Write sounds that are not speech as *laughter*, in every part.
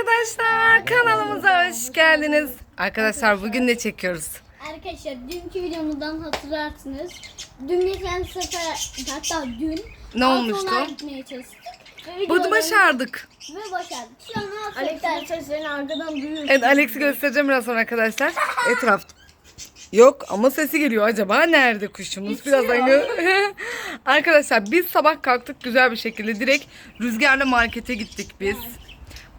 arkadaşlar kanalımıza hoş geldiniz. Arkadaşlar bugün ne çekiyoruz? Arkadaşlar dünkü videomuzdan hatırlarsınız. Dün geçen sefer hatta dün Ne olmuştu? Gitmeye çalıştık. Bunu başardık. Ve başardık. Şu an Alex'in seslerini arkadan duyuyorsun. Evet Alex'i göstereceğim biraz sonra arkadaşlar. Etrafta. Yok ama sesi geliyor acaba nerede kuşumuz? Birazdan gör. *laughs* arkadaşlar biz sabah kalktık güzel bir şekilde direkt rüzgarla markete gittik biz.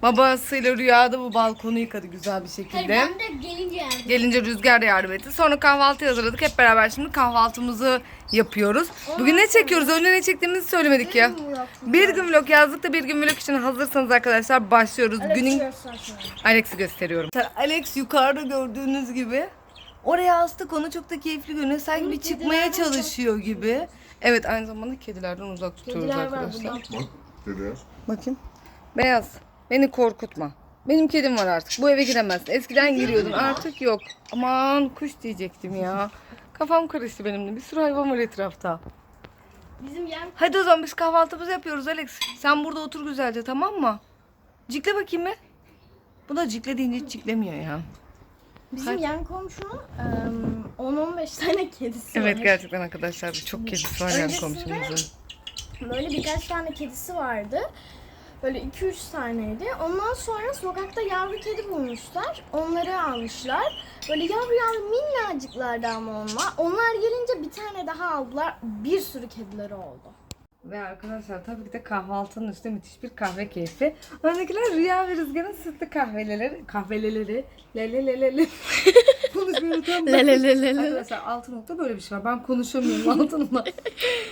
Babasıyla rüyada bu balkonu yıkadı güzel bir Hayır, şekilde. ben de gelince yardım. Gelince Rüzgar da yardım etti. Sonra kahvaltı hazırladık. Hep beraber şimdi kahvaltımızı yapıyoruz. Bugün ne çekiyoruz? Önüne ne çektiğimizi söylemedik ya. Bir gün vlog yazdık da bir gün vlog için hazırsanız arkadaşlar başlıyoruz. Günün Alex'i gösteriyorum. Alex yukarıda gördüğünüz gibi. Oraya astık onu çok da keyifli görünüyor. Sanki bir çıkmaya çalışıyor gibi. Evet aynı zamanda kedilerden uzak tutuyoruz Kediler var arkadaşlar. burada. Bak dede. Bakayım. Beyaz. Beni korkutma. Benim kedim var artık. Bu eve giremezsin. Eskiden giriyordun. Artık yok. Aman kuş diyecektim ya. Kafam karıştı benim de. Bir sürü hayvan var etrafta. Bizim yan Hadi o zaman biz kahvaltımızı yapıyoruz Alex. Sen burada otur güzelce tamam mı? Cikle bakayım mı? Bu da cikle deyince hiç ciklemiyor ya. Bizim yan komşunun em, 10-15 tane kedisi Evet var. gerçekten arkadaşlar çok kedisi var Öncesinde- komşumuzun. Böyle birkaç tane kedisi vardı. Böyle 2-3 taneydi. Ondan sonra sokakta yavru kedi bulmuşlar. Onları almışlar. Böyle yavru yavru minnacıklardı ama onlar. Onlar gelince bir tane daha aldılar. Bir sürü kedileri oldu. Ve arkadaşlar tabii ki de kahvaltının üstünde müthiş bir kahve keyfi. Öndekiler Rüya ve Rüzgar'ın sütlü kahveleri, kahveleleri, le *laughs* le le le. Arkadaşlar altı nokta böyle bir şey var. Ben konuşamıyorum *laughs* altınla.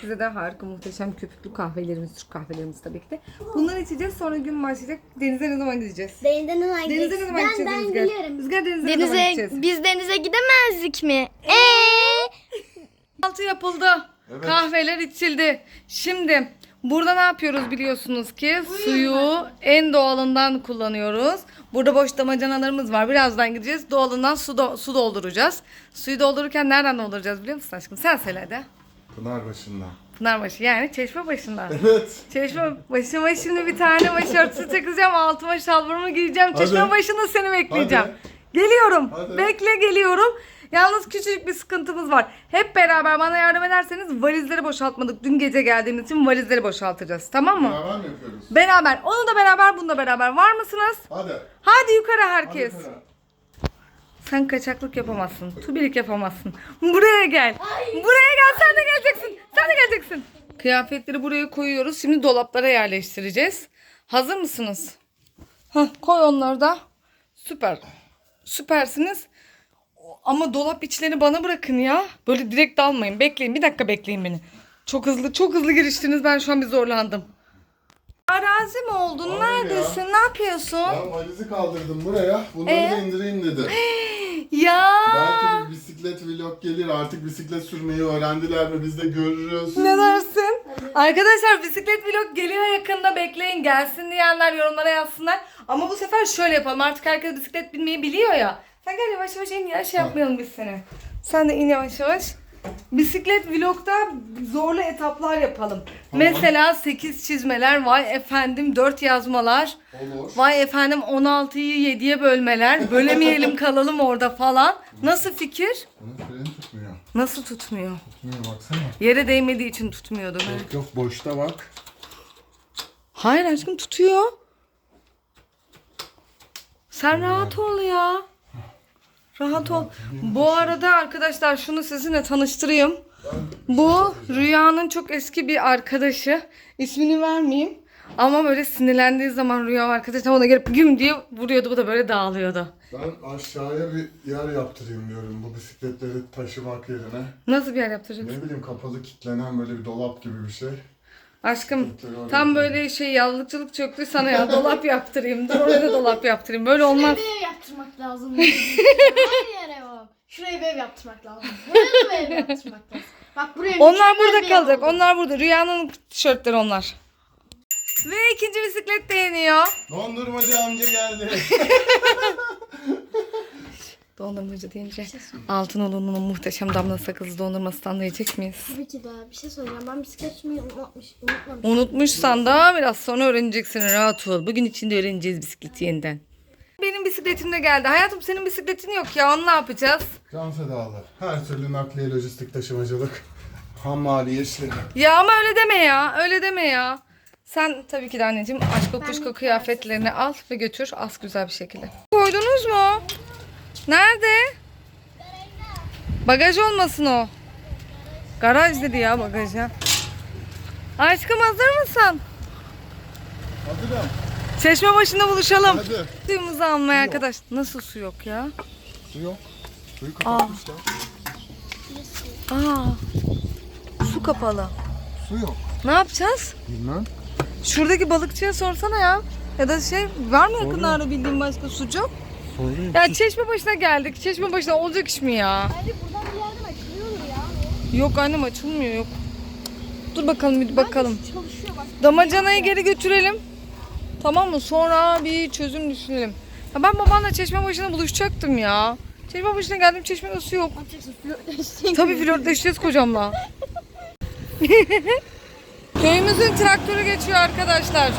Size de harika muhteşem köpüklü kahvelerimiz, Türk kahvelerimiz tabii ki de. Bunları içeceğiz sonra gün başlayacak. Denize ne zaman gideceğiz? Denizden ne zaman Denize ne zaman Ben, gideceğiz ben Rüzgar? biliyorum. Rüzgar denize, ne zaman Denize, gideceğiz? biz denize gidemezdik mi? Eee? Kahvaltı yapıldı. Evet. Kahveler içildi. Şimdi burada ne yapıyoruz biliyorsunuz ki suyu en doğalından kullanıyoruz. Burada boş damacanalarımız var. Birazdan gideceğiz. Doğalından su, do- su dolduracağız. Suyu doldururken nereden dolduracağız biliyor musun aşkım? Sen söyle hadi. Pınarbaşı'ndan. Pınarbaşı yani çeşme başından. Evet. Çeşme başıma şimdi bir tane başörtüsü takacağım. Altıma şalvarımı giyeceğim. Çeşme Hadi. başında seni bekleyeceğim. Hadi. Geliyorum. Hadi. Bekle geliyorum. Yalnız küçücük bir sıkıntımız var. Hep beraber bana yardım ederseniz valizleri boşaltmadık. Dün gece geldiğimiz için valizleri boşaltacağız. Tamam mı? Beraber mi yapıyoruz? Beraber. Onu da beraber, bunu da beraber. Var mısınız? Hadi. Hadi yukarı herkes. Hadi Pınar. Sen kaçaklık yapamazsın. Tubilik yapamazsın. Buraya gel. Buraya gel. Sen de geleceksin. Sen de geleceksin. Kıyafetleri buraya koyuyoruz. Şimdi dolaplara yerleştireceğiz. Hazır mısınız? Heh, koy onları da. Süper. Süpersiniz. Ama dolap içlerini bana bırakın ya. Böyle direkt dalmayın. Bekleyin. Bir dakika bekleyin beni. Çok hızlı, çok hızlı giriştiniz. Ben şu an bir zorlandım. Arazi mi oldun? Hayır Neredesin? ya. Ne yapıyorsun? Ben valizi kaldırdım buraya. Bunları Ee? da indireyim dedim. *gasps* Ya. Belki bir bisiklet vlog gelir. Artık bisiklet sürmeyi öğrendiler mi biz de görürüz. Ne dersin? Arkadaşlar bisiklet vlog geliyor yakında bekleyin gelsin diyenler yorumlara yazsınlar. Ama bu sefer şöyle yapalım artık herkes bisiklet binmeyi biliyor ya. Sen gel yavaş yavaş in ya şey yapmayalım biz seni. Sen de in yavaş yavaş. Bisiklet vlogda zorlu etaplar yapalım. Mesela 8 çizmeler, vay efendim 4 yazmalar. Olur. Vay efendim 16'yı 7'ye bölmeler. Bölemeyelim *laughs* kalalım orada falan. Nasıl fikir? Bunun freni tutmuyor. Nasıl tutmuyor? Tutmuyor baksana. Yere değmediği için tutmuyordu. Yok yok boşta bak. Hayır aşkım tutuyor. Sen rahat ol ya. Rahat ol. Bu arada arkadaşlar şunu sizinle tanıştırayım. Bu Rüya'nın çok eski bir arkadaşı. İsmini vermeyeyim. Ama böyle sinirlendiği zaman Rüya arkadaşım ona gelip güm diye vuruyordu. Bu da böyle dağılıyordu. Ben aşağıya bir yer yaptırayım diyorum bu bisikletleri taşımak yerine. Nasıl bir yer yaptıracaksın? Ne bileyim kapalı kilitlenen böyle bir dolap gibi bir şey. Aşkım tam böyle şey yazlıkçılık çöktü sana ya. Dolap yaptırayım. Dur oraya da dolap yaptırayım. Böyle olmaz. Bir ev yaptırmak lazım. Her yere bak. Şuraya bir ev yaptırmak lazım. Buraya da bir ev yaptırmak lazım. Bak buraya Onlar mükemmel burada bir ev kalacak. Onlar burada. Rüyanın tişörtleri onlar. Ve ikinci bisiklet de iniyor. Dondurmacı amca geldi. *laughs* dondurmacı deyince Altınoğlu'nun muhteşem damla sakızlı dondurmasından da yiyecek miyiz? Tabii ki de bir şey söyleyeceğim. Ben bisiklet sürmeyi unutmuş, unutmamışım. Unutmuşsan da biraz sonra öğreneceksin rahat ol. Bugün içinde öğreneceğiz bisikleti yeniden. Benim bisikletim de geldi. Hayatım senin bisikletin yok ya onu ne yapacağız? Can fedalar. Her türlü nakliye, lojistik, taşımacılık. Ham maliye işleri. Ya ama öyle deme ya öyle deme ya. Sen tabii ki de anneciğim aşk kuşku kıyafetlerini al ve götür as güzel bir şekilde. Koydunuz mu? Nerede? Bagaj olmasın o. Garaj dedi ya bagaja. Aşkım hazır mısın? Hazırım. Çeşme başında buluşalım. Hadi. Suyumuzu almaya arkadaş. Nasıl su yok ya? Su yok. Suyu kapatmışlar. Aa. Su kapalı. Su yok. Ne yapacağız? Bilmem. Şuradaki balıkçıya sorsana ya. Ya da şey var mı yakınlarda bildiğin başka sucuk? Ya çeşme başına geldik. Çeşme başına olacak iş mi ya? Bence buradan bir yerden açılıyordur ya. Yok annem açılmıyor yok. Dur bakalım bir bakalım. Çalışıyor bak. Damacanayı geri götürelim. Tamam mı? Sonra bir çözüm düşünelim. Ya ben babanla çeşme başına buluşacaktım ya. Çeşme başına geldim çeşmede su yok. Tabii flörtleşeceğiz kocamla. *laughs* Köyümüzün traktörü geçiyor arkadaşlar.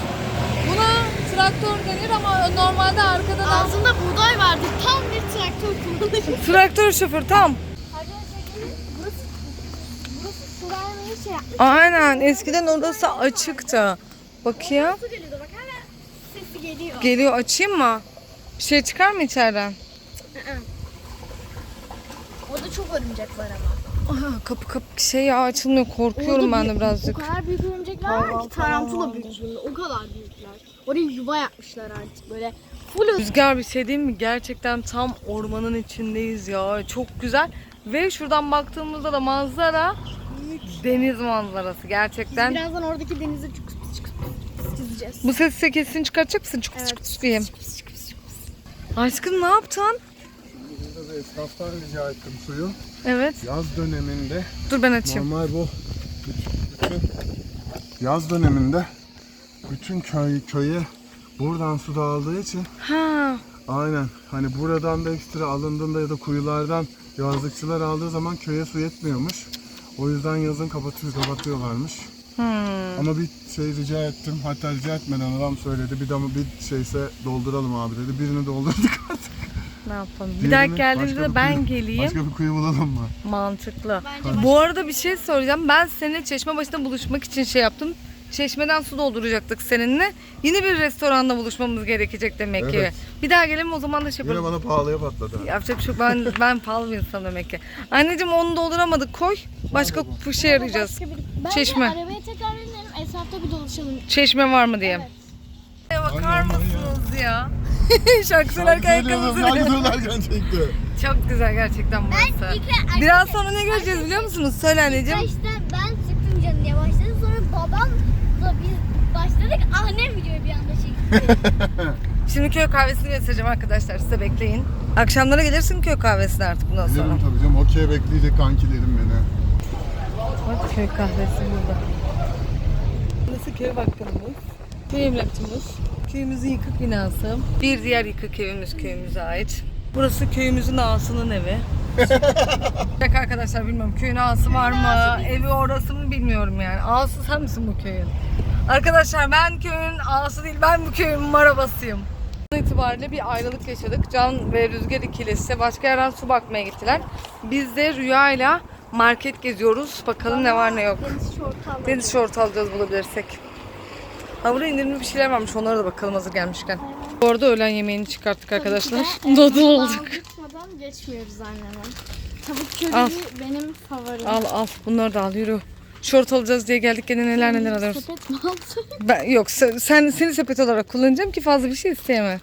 Buna traktör denir ama normalde arkada da Ağzında buğday vardı. Tam bir traktör kullanıyor. *laughs* traktör şoför tam. Burası, burası şey yapmış. Aynen eskiden orası açıktı. Bakayım. Su geliyordu bak sesi geliyor. Geliyor açayım mı? Bir şey çıkar mı içeriden? Orada çok örümcek var ama. Aha, kapı kapı şey ya açılmıyor korkuyorum ben de birazcık. O kadar büyük örümcekler var ki tarantula büyüklüğünde. O kadar büyükler. Oraya yuva yapmışlar artık böyle. Full Rüzgar bir şey değil mi? Gerçekten tam ormanın içindeyiz ya. Çok güzel. Ve şuradan baktığımızda da manzara deniz manzarası gerçekten. Birazdan oradaki denize çıkıp çıkıp çizeceğiz. Bu sesi kesin çıkartacak mısın? Çık çık çık diyeyim. Aşkım ne yaptın? Burada da esnaftan rica ettim suyu. Evet. Yaz döneminde Dur ben açayım. normal bu bütün yaz döneminde bütün köy köye buradan su dağıldığı için Ha. aynen hani buradan da ekstra alındığında ya da kuyulardan yazlıkçılar aldığı zaman köye su yetmiyormuş. O yüzden yazın kapatıyor, kapatıyorlarmış. Hmm. Ama bir şey rica ettim. Hatta rica etmeden adam söyledi. Bir damla bir şeyse dolduralım abi dedi. Birini doldurduk artık. *laughs* Ne yapalım? Bir Diğerini dahaki geldiğimde başka de bir ben kuyu- geleyim. Başka bir kuyu bulalım mı? Mantıklı. Bence Bu arada bir şey söyleyeceğim. Ben seninle çeşme başında buluşmak için şey yaptım. Çeşmeden su dolduracaktık seninle. Yine bir restoranda buluşmamız gerekecek demek Evet. ki. Bir daha gelelim o zaman da şey Yine bana pahalıya patladı. Yapacak bir şey yok. Ben, *laughs* ben pahalı bir insanım demek ki. Anneciğim onu dolduramadık. Koy. Başka bir şey arayacağız. Başka bir... Bence Çeşme. arabaya tekrar binelim. Etrafta bir dolaşalım. Çeşme var mı diye. Bakar Aynen, mısınız ya? *laughs* Şarkı söylerken ayakkabısı. şarkı söylerken çekti. Çok güzel gerçekten burası. Biraz sonra ne göreceğiz biliyor musunuz? Söyle anneciğim. Başta ben sıktım canı diye başladı. Sonra babam da biz başladık. Annem videoyu bir anda çekti. *laughs* Şimdi köy kahvesini göstereceğim arkadaşlar. Size bekleyin. Akşamlara gelirsin köy kahvesine artık bundan sonra. Bilirim tabii canım. Okey bekleyecek kankilerim beni. Bak köy kahvesi burada. Burası köy bakkalımız. Köy emlakçımız. Köyümüzün yıkık binası. Bir diğer yıkık evimiz köyümüze ait. Burası köyümüzün ağasının evi. *laughs* Bak arkadaşlar bilmiyorum köyün ağası var mı? Evi orası mı bilmiyorum yani. Ağası sen misin bu köyün? Arkadaşlar ben köyün ağası değil ben bu köyün marabasıyım. Bunun itibariyle bir ayrılık yaşadık. Can ve Rüzgar ikilisi başka yerden su bakmaya gittiler. Biz de Rüya'yla market geziyoruz. Bakalım ne var ne yok. Deniz şortu alacağız bulabilirsek. Ha burada indirimli bir şeyler varmış. Onlara da bakalım hazır gelmişken. Bu arada öğlen yemeğini çıkarttık arkadaşlar. Noodle olduk. Gitmeden geçmiyoruz anneme. Tavuk Al. köriği benim favorim. Al al bunları da al yürü. Şort alacağız diye geldik gene neler neler alıyoruz. Sepet mi alsın? Ben, yok sen, sen seni sepet olarak kullanacağım ki fazla bir şey isteyemem.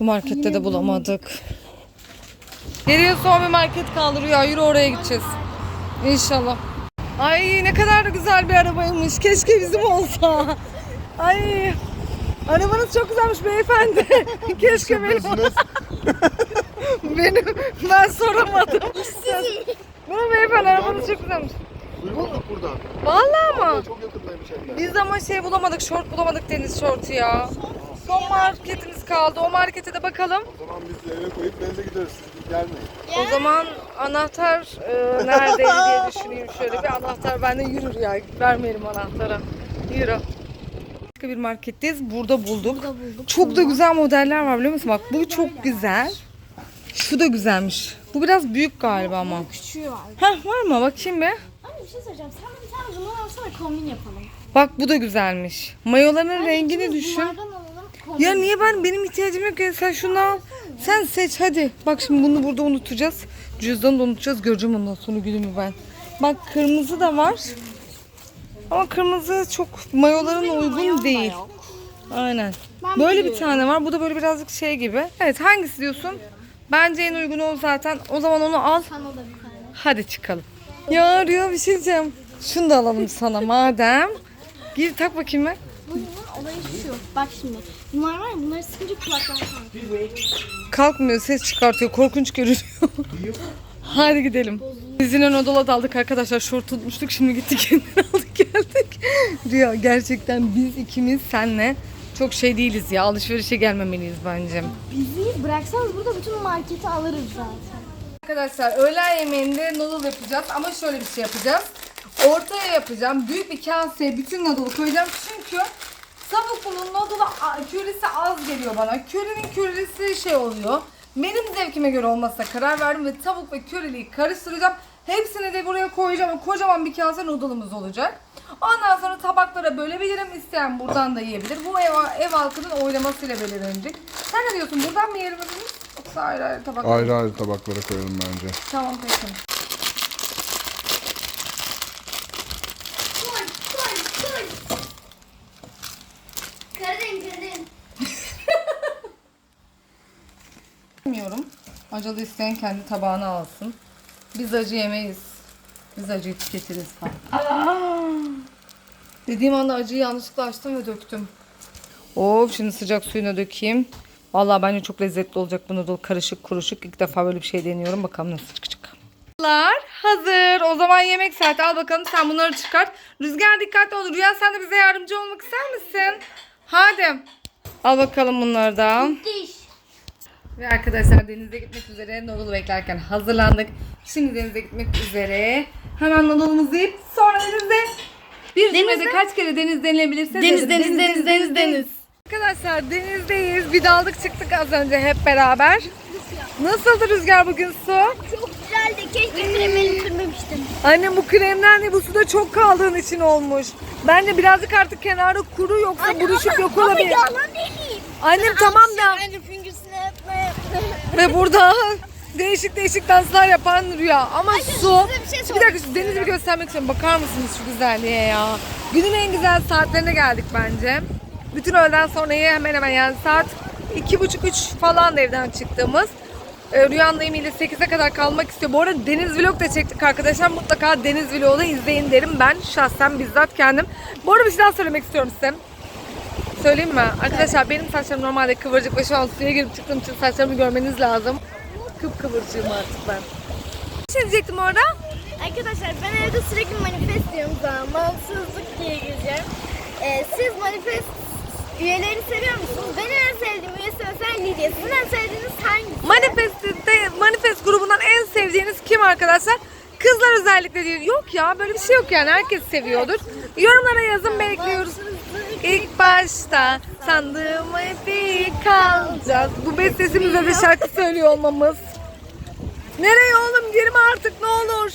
Bu markette de bulamadık. Geriye son bir market kaldı Rüya. Yürü oraya gideceğiz. İnşallah. Ay ne kadar da güzel bir arabaymış. Keşke bizim olsa. Ay. Arabanız çok güzelmiş beyefendi. *laughs* Keşke benim *laughs* benim ben soramadım. Buna beyefendi arabanız çok güzelmiş. Bulduk buradan. Vallahi mı? Çok yakındaymış de. Biz ama şey bulamadık, şort bulamadık deniz şortu ya. Son marketimiz kaldı. O markete de bakalım. O zaman biz eve koyup denize gideriz. Gelmeyin. O zaman anahtar e, neredeydi diye düşüneyim şöyle bir anahtar bende yürür ya. Vermeyelim anahtara. Yürü. Başka bir marketteyiz. Burada bulduk. Çok da güzel modeller var biliyor musun? Bak bu çok güzel. Şu da güzelmiş. Bu biraz büyük galiba ama. Küçüğü var. Heh var mı? Bakayım bir. Anne bir şey söyleyeceğim. Sen bir tane bundan alsana kombin yapalım. Bak bu da güzelmiş. Mayoların rengini düşün. Bunlardan. Ya niye ben benim ihtiyacım yok ya sen şunu al. Sen seç hadi. Bak şimdi bunu burada unutacağız. Cüzdanı da unutacağız. Göreceğim ondan sonra günümü ben. Bak kırmızı da var. Ama kırmızı çok mayoların uygun değil. Aynen. Ben Böyle bir tane var. Bu da böyle birazcık şey gibi. Evet hangisi diyorsun? Bence en uygun o zaten. O zaman onu al. Sana da bir tane. Hadi çıkalım. Ya Rüya bir şey diyeceğim. Şunu da alalım sana madem. Gir tak bakayım ben. Bunun olayı şu. Bak şimdi. Bunlar var ya bunları sıkınca kulaklar kalkıyor. Kalkmıyor ses çıkartıyor korkunç görünüyor. *laughs* Hadi gidelim. Biz yine Anadolu'da daldık arkadaşlar. Şort tutmuştuk şimdi gittik *laughs* kendini aldık geldik. Rüya gerçekten biz ikimiz senle çok şey değiliz ya. Alışverişe gelmemeliyiz bence. Bizi bıraksanız burada bütün marketi alırız zaten. Arkadaşlar öğlen yemeğinde noodle yapacağız ama şöyle bir şey yapacağız. Ortaya yapacağım. Büyük bir kaseye bütün noodle'ı koyacağım. Çünkü tavukluğun noodle'ı a- küresi az geliyor bana. Körenin küresi şey oluyor. Benim zevkime göre olmasına karar verdim ve tavuk ve köreliği karıştıracağım. Hepsini de buraya koyacağım. Kocaman bir kase noodle'ımız olacak. Ondan sonra tabaklara bölebilirim. İsteyen buradan da yiyebilir. Bu ev, ev halkının oylamasıyla belirlenecek. Sen ne diyorsun? Buradan mı yiyelim? Yoksa ayrı ayrı tabaklara Ayrı ayrı tabaklara koyalım bence. Tamam peki. Koy koy koy. Kırdın kırdın. Bilmiyorum. Acılı isteyen kendi tabağına alsın. Biz acı yemeyiz. Biz acıyı tüketiriz. Dediğim anda acıyı yanlışlıkla açtım ve döktüm. Of şimdi sıcak suyuna dökeyim. Vallahi bence çok lezzetli olacak bu noodle karışık kuruşuk. İlk defa böyle bir şey deniyorum. Bakalım nasıl çıkacak. Hazır. O zaman yemek saati. Al bakalım sen bunları çıkart. Rüzgar dikkatli ol. Rüya sen de bize yardımcı olmak ister misin? Hadi. Al bakalım bunları da. Diş. Ve arkadaşlar denize gitmek üzere noodle beklerken hazırlandık. Şimdi denize gitmek üzere. Hemen noodle'ımızı yiyip sonra denize. Bir cümlede kaç kere deniz denilebilirse Deniz, derim. deniz, deniz, deniz, deniz. Arkadaşlar denizdeyiz. Bir daldık çıktık az önce hep beraber. Nasıldı rüzgar bugün su? Çok güzeldi. Keşke kremini sürmemiştim. Annem bu kremden de bu suda çok kaldığın için olmuş. Bence birazcık artık kenarda kuru yoksa buruşup yok olabilir. Ama yalan değil. Annem tamam da Bence. *laughs* Ve burada değişik değişik danslar yapan Rüya. Ama su... size bir şey bir dakika şu denizi bir göstermek istiyorum. Bakar mısınız şu güzelliğe ya? Günün en güzel saatlerine geldik bence. Bütün öğleden sonrayı hemen hemen yani saat iki buçuk üç falan da evden çıktığımız. Ee, Rüyanın ile 8'e kadar kalmak istiyor. Bu arada deniz vlog da çektik arkadaşlar. Mutlaka deniz vlogu da izleyin derim ben şahsen bizzat kendim. Bu arada bir şey daha söylemek istiyorum size. Söyleyeyim mi? Arkadaşlar benim saçlarım normalde kıvırcık ve şu an suya girip çıktığım için saçlarımı görmeniz lazım. Kıpkıvırcığım artık ben. Bir şey diyecektim orada. Arkadaşlar ben evde sürekli manifest diyorum zaman bağımsızlık diye gireceğim. Ee, siz manifest üyeleri seviyor musunuz? Benim en sevdiğim üyesi mesela Lidya. Sizin en sevdiğiniz hangisi? Manifest'te, Manifest grubundan en sevdiğiniz kim arkadaşlar? Kızlar özellikle diyor. Yok ya böyle bir şey yok yani herkes seviyordur. Yorumlara yazın bekliyoruz. İlk başta sandığıma hep kalacağız. Bu bestesimize de şarkı söylüyor olmamız. Nereye oğlum girme artık ne olur.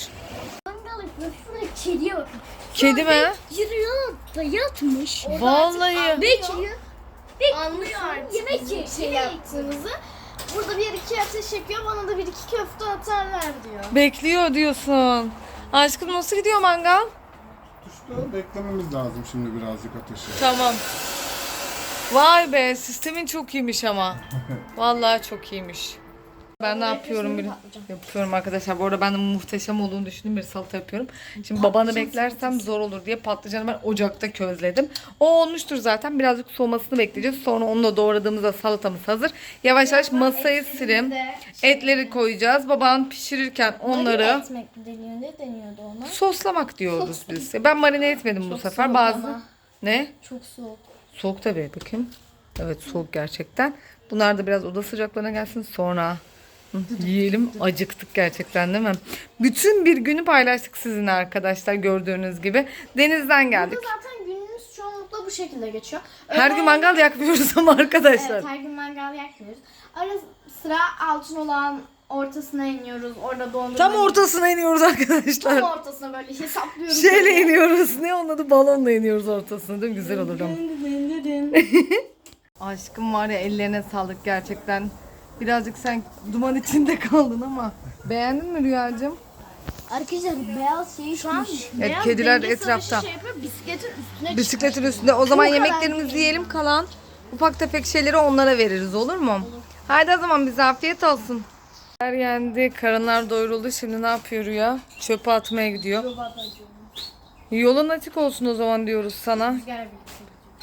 Mangal yapıyor. Şurada kediye bakın. Kedi mi? Yürüyor da yatmış. Vallahi. Bekliyor. Anlıyor artık Yemek şey yemek. Burada bir iki ateş yakıyor bana da bir iki köfte atarlar diyor. Bekliyor diyorsun. Aşkım nasıl gidiyor mangal? İşte beklememiz lazım şimdi birazcık ateşi. Tamam. Vay be sistemin çok iyiymiş ama. *laughs* Vallahi çok iyiymiş. Ben ne yapıyorum bir yapıyorum arkadaşlar. Bu arada ben de muhteşem olduğunu düşündüğüm bir salata yapıyorum. Şimdi babanı beklersem zor olur diye patlıcanı ben ocakta közledim. O olmuştur zaten. Birazcık soğumasını bekleyeceğiz. Sonra onu da doğradığımızda salatamız hazır. Yavaş yavaş masayı silim. Etleri koyacağız. Baban pişirirken onları Etmek deniyor. Ne deniyordu ona? soslamak diyoruz biz. Ben marine etmedim bu sefer. soğuk Bazı ama. ne? Çok soğuk. Soğuk tabii bakayım. Evet soğuk gerçekten. Bunlar da biraz oda sıcaklığına gelsin sonra yiyelim. Acıktık gerçekten değil mi? Bütün bir günü paylaştık sizinle arkadaşlar gördüğünüz gibi. Denizden geldik. Burada zaten günümüz çoğunlukla bu şekilde geçiyor. Her gün Öğlen- mangal yakmıyoruz ama arkadaşlar. Evet, her gün mangal yakmıyoruz. Ara sıra altın olan ortasına iniyoruz. Orada dondurma. Tam ortasına iniyoruz arkadaşlar. Tam ortasına böyle hesaplıyoruz. Şeyle böyle. iniyoruz. Ne onun adı? Balonla iniyoruz ortasına değil mi? Güzel olur ama. *laughs* Aşkım var ya ellerine sağlık gerçekten. Birazcık sen duman içinde *laughs* kaldın ama. Beğendin mi Rüyacığım? Arkadaşlar beyaz şey Şu an Evet, beyaz kediler denge etrafta. Şey yapıyor, bisikletin üstüne Bisikletin üstünde. O zaman yemeklerimizi yiyelim kalan ufak tefek şeyleri onlara veririz olur mu? Haydi o zaman bize afiyet olsun. Her yendi, karınlar doyuruldu. Şimdi ne yapıyor Rüya? Çöpe atmaya gidiyor. Yolun açık olsun o zaman diyoruz sana.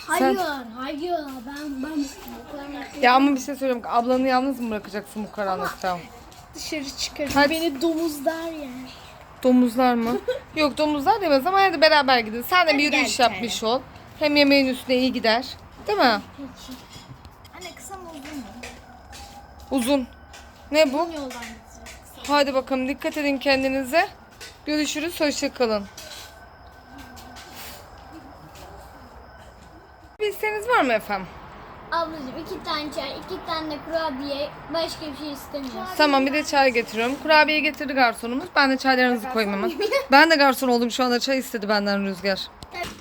Hayır, hayır. Ben ben Ya ama bir şey söyleyeyim. Ablanı yalnız mı bırakacaksın bu karanlıkta? dışarı çıkarır. Hadi. Beni domuzlar yer. Domuzlar mı? *laughs* Yok domuzlar demez ama hadi beraber gidin. Sen de bir yürüyüş gel bir yapmış ol. Hem yemeğin üstüne iyi gider. Değil mi? Anne kısa mı uzun mu? Uzun. Ne bu? Yoldan gideceğiz. Hadi bakalım dikkat edin kendinize. Görüşürüz. Hoşça kalın. Bir isteğiniz var mı efendim? Ablacığım iki tane çay, iki tane de kurabiye, başka bir şey istemiyoruz. Tamam bir de çay getiriyorum. Kurabiye getirdi garsonumuz. Ben de çaylarınızı koyayım hemen. *laughs* Ben de garson oldum şu anda çay istedi benden Rüzgar.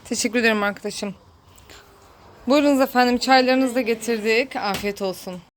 Teşekkür ederim arkadaşım. Buyurunuz efendim çaylarınızı da getirdik. Afiyet olsun.